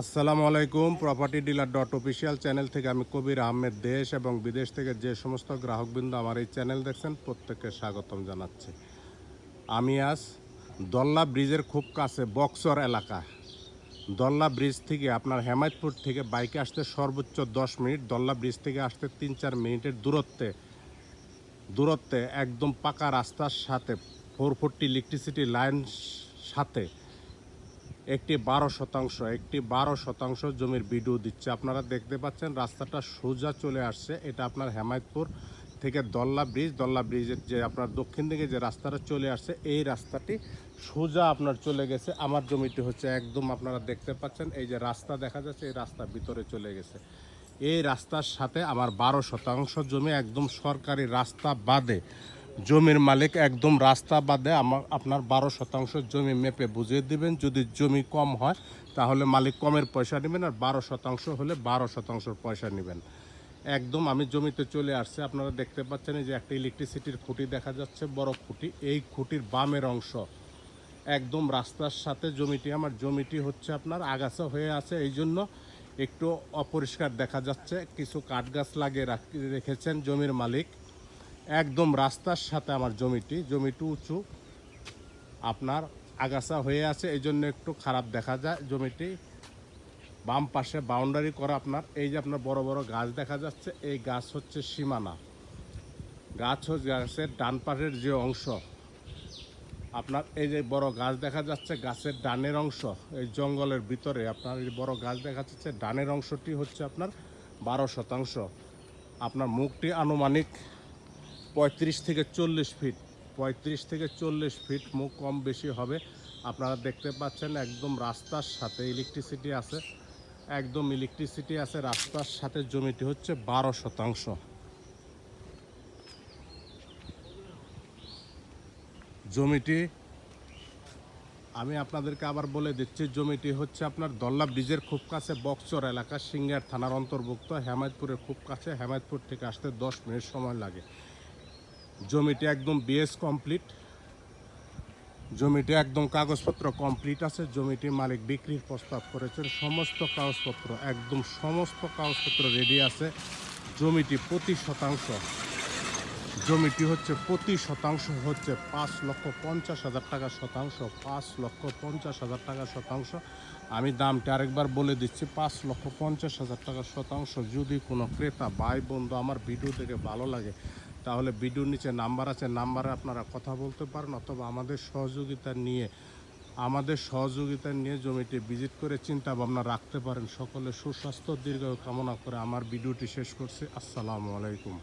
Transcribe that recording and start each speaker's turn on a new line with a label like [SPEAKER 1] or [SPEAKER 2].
[SPEAKER 1] আসসালামু আলাইকুম property dealer dot official channel থেকে আমি কবির আহমেদ। দেশ এবং বিদেশ থেকে যে সমস্ত গ্রাহকবৃন্দ আমার এই চ্যানেল দেখছেন, প্রত্যেককে স্বাগতম জানাচ্ছি। আমি আজ দল্লা ব্রিজের খুব কাছে বক্সর এলাকা দল্লা ব্রিজ থেকে আপনার হেমায়তপুর থেকে বাইকে আসতে সর্বোচ্চ দশ মিনিট, দল্লা ব্রিজ থেকে আসতে তিন চার মিনিটের দূরত্বে দূরত্বে একদম পাকা রাস্তার সাথে ফোর ফোরটি ইলেকট্রিসিটি লাইন সাথে একটি বারো শতাংশ, একটি বারো শতাংশ জমির ভিডিও দিচ্ছে। আপনারা দেখতে পাচ্ছেন রাস্তাটা সোজা চলে আসছে। এটা আপনার হেমায়তপুর থেকে দল্লা ব্রিজ। দল্লা ব্রিজের যে আপনার দক্ষিণ দিকে যে রাস্তাটা চলে আসছে, এই রাস্তাটি সোজা আপনার চলে গেছে। আমার জমিটি হচ্ছে একদম আপনারা দেখতে পাচ্ছেন, এই যে রাস্তা দেখা যাচ্ছে, এই রাস্তা ভিতরে চলে গেছে। এই রাস্তার সাথে আমার বারো শতাংশ জমি একদম সরকারি রাস্তা বাদে। জমির মালিক একদম রাস্তা বাদে আমার আপনার বারো শতাংশ জমি মেপে বুঝিয়ে দিবেন। যদি জমি কম হয়, তাহলে মালিক কমের পয়সা নেবেন আর বারো শতাংশ হলে বারো শতাংশের পয়সা নেবেন। একদম আমি জমিতে চলে আসছে, আপনারা দেখতে পাচ্ছেন যে একটা ইলেকট্রিসিটির খুঁটি দেখা যাচ্ছে, বড় খুঁটি। এই খুঁটির বামের অংশ একদম রাস্তার সাথে জমিটি, আমার জমিটি হচ্ছে আপনার আগাছা হয়ে আছে, এই জন্য একটু অপরিষ্কার দেখা যাচ্ছে। কিছু কাঠ গাছ লাগিয়ে রাখ- রেখেছেন জমির মালিক। একদম রাস্তার সাথে আমার জমিটি। জমিটি উঁচু, আপনার আগাছা হয়ে আছে, এই জন্য একটু খারাপ দেখা যায়। জমিটি বাম পাশে বাউন্ডারি করা আপনার। এই যে আপনার বড় বড় গাছ দেখা যাচ্ছে, এই গাছ হচ্ছে সীমানা। গাছ হচ্ছে গাছের ডান পাশের যে অংশ, আপনার এই যে বড় গাছ দেখা যাচ্ছে, গাছের ডানের অংশ, এই জঙ্গলের ভিতরে আপনার এই বড় গাছ দেখা যাচ্ছে, ডানের অংশটি হচ্ছে আপনার বারো শতাংশ। আপনার মুখটি আনুমানিক পঁয়ত্রিশ থেকে চল্লিশ ফিট পঁয়ত্রিশ থেকে চল্লিশ ফিট মুখ কম বেশি হবে। আপনারা দেখতে পাচ্ছেন একদম রাস্তার সাথে ইলেকট্রিসিটি আছে। একদম ইলেকট্রিসিটি আছে, রাস্তার সাথে জমিটি হচ্ছে বারো শতাংশ। জমিটি, আমি আপনাদেরকে আবার বলে দিচ্ছি, জমিটি হচ্ছে আপনার দল্লা ব্রিজের খুব কাছে বক্সর এলাকা, সিঙ্গার থানার অন্তর্ভুক্ত, হেমায়তপুরের খুব কাছে, হেমায়তপুর থেকে আসতে দশ মিনিট সময় লাগে। জমিটি একদম বিএস কমপ্লিট। জমিটি একদম কাগজপত্র কমপ্লিট আছে। জমিটি মালিক বিক্রির প্রস্তাব করেছেন। সমস্ত কাগজপত্র, একদম সমস্ত কাগজপত্র রেডি আছে। জমিটি প্রতি শতাংশ, জমিটি হচ্ছে প্রতি শতাংশ হচ্ছে পাঁচ লক্ষ পঞ্চাশ হাজার টাকা শতাংশ, পাঁচ লক্ষ পঞ্চাশ হাজার টাকা শতাংশ। আমি দামটা আরেকবার বলে দিচ্ছি, পাঁচ লক্ষ পঞ্চাশ হাজার টাকা শতাংশ। যদি কোনো ক্রেতা, ভাই, বন্ধু আমার ভিডিও থেকে ভালো লাগে তাহলে ভিডিওর নিচে নাম্বার আছে, নাম্বারে আপনারা কথা বলতে পারেন অথবা আমাদের সহযোগিতা নিয়ে, আমাদের সহযোগিতা নিয়ে জমিটি ভিজিট করে চিন্তা ভাবনা রাখতে পারেন। সকলে সুস্বাস্থ্য দীর্ঘ কামনা করে আমার ভিডিওটি শেষ করছি। আসসালামু আলাইকুম।